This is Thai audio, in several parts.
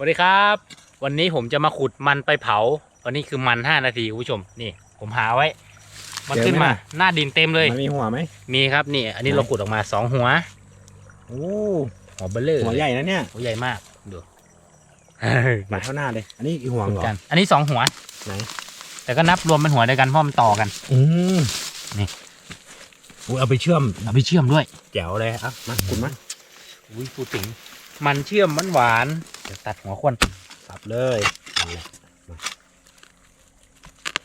สวัสดีครับ วันนี้ผมจะมาขุดมันไปเผา วันนี้คือมันห้านาทีคุณผู้ชม นี่ ผมหาไว้ มันเจอไหมขึ้นมาล่ะหน้าดินเต็มเลย มันมีหัวไหมมีครับนี่ อันนี้ไหนเราขุดออกมาสองหัวโอ้หัวเบลเลอร์หัวใหญ่นะเนี่ยหัวใหญ่มากดูหมาเท่าหน้าเลย อันนี้อีกหัวขุดเหรอกัน อันนี้สองหัวไหนแต่ก็นับรวมเป็นหัวเดียวกันเพราะมันต่อกัน อืมนี่อุ๊ยเอาไปเชื่อมเอาไปเชื่อมด้วยแจ๋วเลยอะมาคุณมาอุ้ยพูดถึงมันเชื่อมมันหวาน ๆเดี๋ยวตัดหัวควนสับเลยนั่นแหละ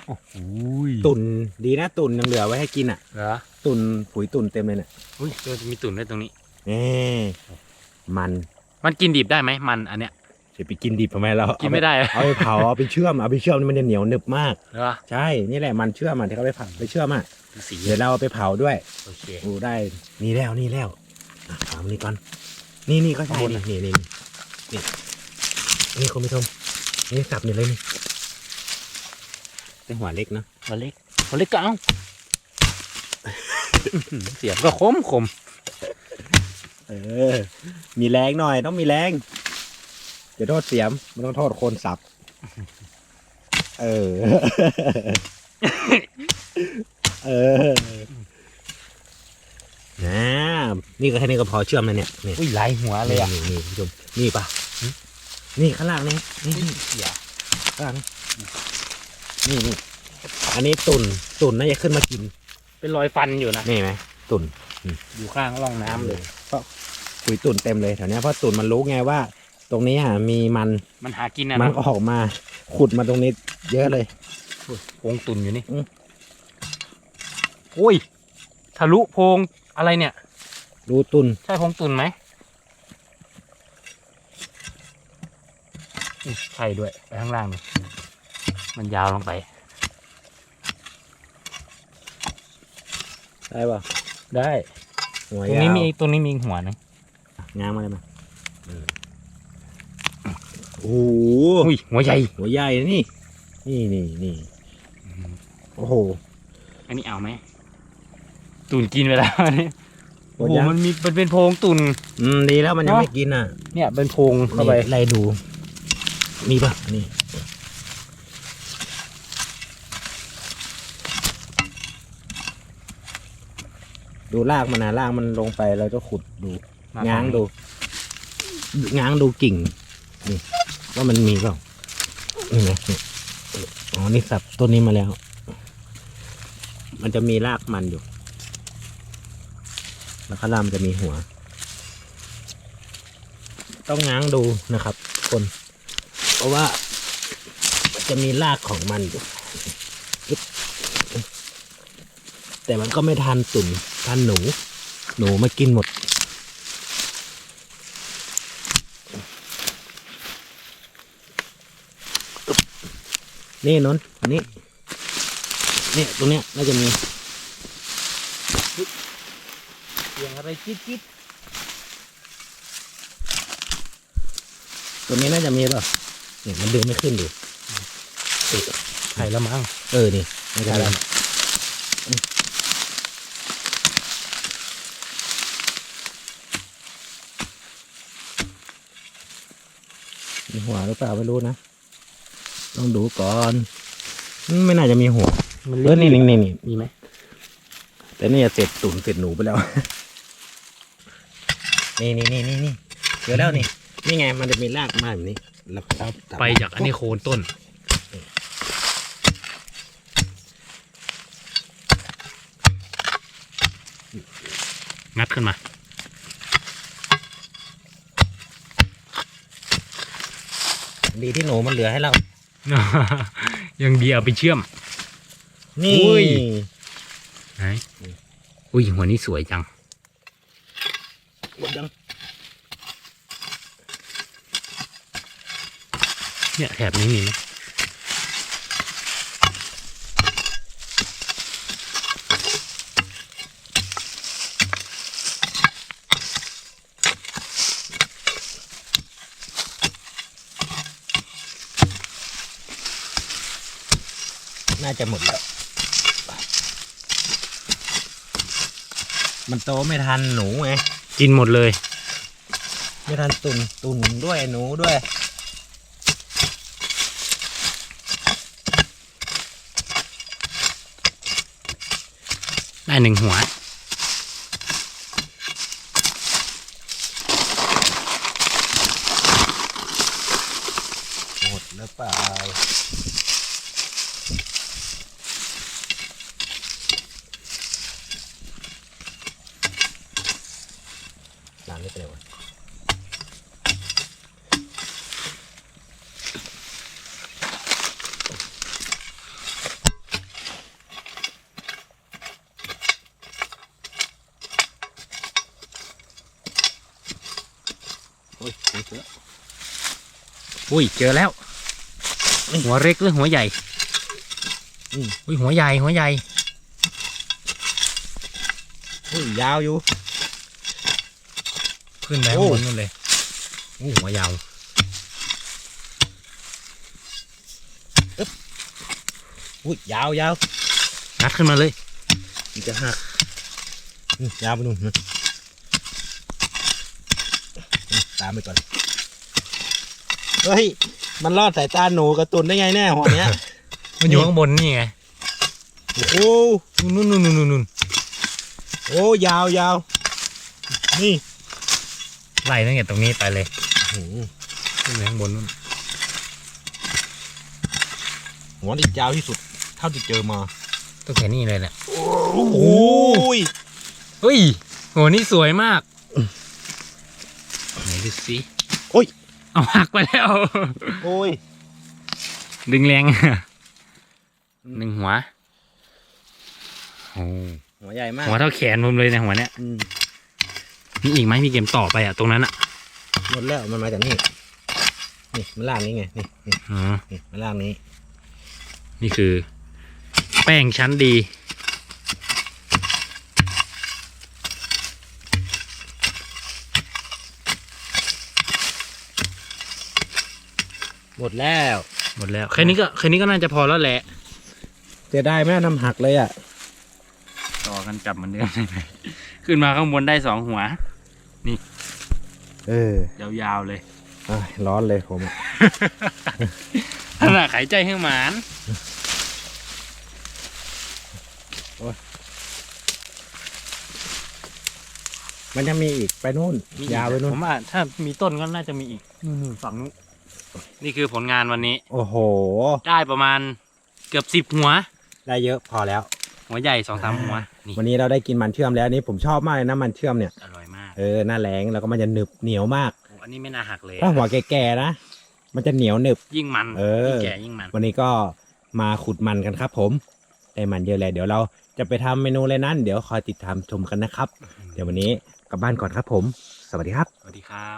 โอ้โหตุ่นดีนะตุ่นยังเหลือไว้ให้กินอะเหรอตุ่นปุ๋ยตุ่นเต็มเลยเนี่ยอุ้ยมีตุ่นด้วยตรงนี้นี่มันมันกินดิบได้ไหมมันอันเนี้ยจะไปกินดิบทำไมเรากินไม่ได้เหรอเอาไปเผาเอาไปเชื่อมเอาไปเชื่อมนี่มันจะเหนียวหนึบมากเหรอใช่นี่แหละมันเชื่อมมันที่เขาไปเผาไปเชื่อมอะดูสีเดี๋ยวเราเอาไปเผาด้วยโอเคโอ้ได้นี่แล้วนี่แล้วอะเผานี่ก่อนนี่นี่ก็ใช่ข้างบนนี่นะ นี่นี่นี่นี่คุณผู้ชมนี่สับอยู่เลยนี่เป็นหัวเล็กเนอะหัวเล็กหัวเล็กก็เอาอื้อหือเสียบก็คมคมเออ มีแรงหน่อยต้องมีแรงอย่าโทษเสียมไม่ต้องโทษคนสับ เออ เออนะนี่ก็แค่นี้ก็พอเชื่อมแล้วเนี่ยนี่อุ้ยหลายหัวเลยอะนี่นี่คุณผู้ชมนี่ปะหึ นี่ข้างล่างนี่นี่นี่เสียข้างล่างนี่นี่อันนี้ตุ่นตุ่นน่าจะขึ้นมากิน เป็นรอยฟันอยู่นะนี่ไหมตุ่นอยู่ข้างร่องน้ำเลยปุ๋ยตุ่นเต็มเลยแถวเนี้ยเพราะตุ่นมันรู้ไงว่า ตรงนี้อะมีมันมันหากินอะมันเนอะออกมา ขุดมาตรงนี้ เยอะเลยโพรงตุ่นอยู่นี่อืมโอ้ยทะลุโพรงอะไรเนี่ย รูตุ่นใช่โพรงตุ่นไหมอุ๊ย ใช่ด้วยไปข้างล่างนี่มันยาวลงไปได้ป่ะได้หัวตรงยานี้วมีตรงนี้มีหัวหนึงงามอะไรมาเออโอ้โหอุ้ยหัวใหญ่ หัวใหญ่นะนี่ นี่นี่นี่โอ้โห อันนี้เอาไหมตุ่นกินไปแล้วอันนี้หมโอ้ดโหยังมันมีมันเป็นโพรงตุ่นอืมดีแล้วมันยังเนอะไม่กินอะเนี่ยเป็นโพรงเข้าไป นี่ไล่ดู มีป่ะ นี่ดูรากมันนะรากมันลงไปเราจะขุดดูมาง้างดู ง้างดูกิ่ง นี่ ว่ามันมีเปล่านี่ไงนี่อ๋อ นี่สับต้นนี้มาแล้ว มันจะมีรากมันอยู่ แล้วข้างล่างมันจะมีหัว ต้องง้างดูนะครับ คนเพ ราะว่ามันจะมีรากของมันอยู่แต่มันก็ไม่ทันตุ่นทันหนู หนูมากินหมด นี่นนท์อันนี้นี่ตรงเนี้ยน่าจะมีเสียงอะไรจิ๊ดจิ๊ดตรงนี้น่าจะมีเปล่ะ นี่ยมันดึงไม่ขึ้นดูไข่ละมั้งเออ นี่น่าจะอะไรมีมีหัวหรือเปล่าไม่รู้นะ ต้องดูก่อนอืมไม่น่าจะมีหัวมันเออนี่นี่นี่นี่มีไหมแต่นี่จะเสร็จตุ่นเสร็จหนูไปแล้ว นี่นี่นี่นี่นี่เดี๋ยวแล้วนี่ นี่ไงมันจะมีรากมาแบบนี้ แล้วก็ตัดไปจากอันนี้โคนต้น งัดขึ้นมาดีที่หนูมันเหลือให้เรา ยังดีเอาไปเชื่อม นี่อุ้ยไหนอุ้ยหัวนี้สวยจังหมดยัง เนี่ยแถบนี้มีไหมน่าจะหมดแล้ว มันโตไม่ทันหนูไง กินหมดเลย ไม่ทันตุนตุนด้วยหนูด้วย ได้หนึ่งหัว หมดแล้วเปล่าล้างไม่เป็นไรวะ อ้ยเจอแล้วอุ้ยเจอแล้ว หัวเล็กหรือหัวใหญ่อืมอุ้ยหัวใหญ่หัวใหญ่อุ้ยยาวอยู่ ขึ้นไปโอ้ข้างบนนู่นเลยอุ้ยหัวยาวอุ้ยยาวยาวงัดขึ้นมาเลย มันจะหักอืมยาวไปนู่นนะอืมตามไปก่อน เฮ้ย มันรอดสายตาหนูกระตุนได้ไงแน่หัวเนี้ย มันอยู่ข้างบนนี่ไง โอ้โหนู่นนู่นนู่นนู่นนู่นโอ้ยาวยาวนี่ไล่ตั้งแต่ตรงนี้ไปเลยอื้อหือขึ้นไปข้างบนนู่นหัวนี่ยาวที่สุด เท่าที่เจอมาต้องแค่นี้เลยแหละโอ้ยเฮ้ยหัวนี่สวยมากไหน ดูสิโอ้ย เอาหักไปแล้ว โอ้ย ดึงแรงหนึ่งหัวโอ้หัวใหญ่มาก หัวเท่าแขนผมเลยนะหัวเนี้ยอืมมีอีกไหมมีเกมต่อไปอะตรงนั้นอะหมดแล้วมันมาจากนี่นี่มันล่างนี้ไงนี่นี่อ๋อนี่มันล่างนี้ นี่คือ แป้งชั้นดี หมดแล้ว หมดแล้วแค่นี้ก็แค่นี้ก็น่าจะพอแล้วแหละจะได้แม่นำหักเลยอะ ต่อกันจับเหมือนเดิมได้ไหมขึ้นมาข้างบนได้สองหัว เออยาวๆเลยเอ้ยร้อนเลยผมอะขนาดหายใจให้หมานมันจะมีอีกไปนู่น ยาวไปนู่ผนมว่าถ้ามีต้นก็น่าจะมีอีกนู่นๆฝั่งนู้น นี่คือผลงานวันนี้ โอ้โห ได้ประมาณเกือบสิบหัว ได้เยอะพอแล้ว หัวใหญ่สองสามหัวนี่วันนี้เราได้กินมันเชื่อมแล้วนี่ผมชอบมากเลยนะมันเชื่อมเนี่ย อร่อยมากเออหน้าแรงแล้วก็มันจะหนึบเหนียวมาก โอ้อันนี้ไม่น่าหักเลย ถ้าหัวแก่ๆนะ มันจะเหนียวหนึบ ยิ่งมันเออ ยิ่งแก่ยิ่งมัน วันนี้ก็มาขุดมันกันครับผม ได้มันเยอะเลยเดี๋ยวเราจะไปทำเมนูอะไรนั้น เดี๋ยวคอยติดตามชมกันนะครับ เดี๋ยววันนี้กลับบ้านก่อนครับผม สวัสดีครับ สวัสดีครับ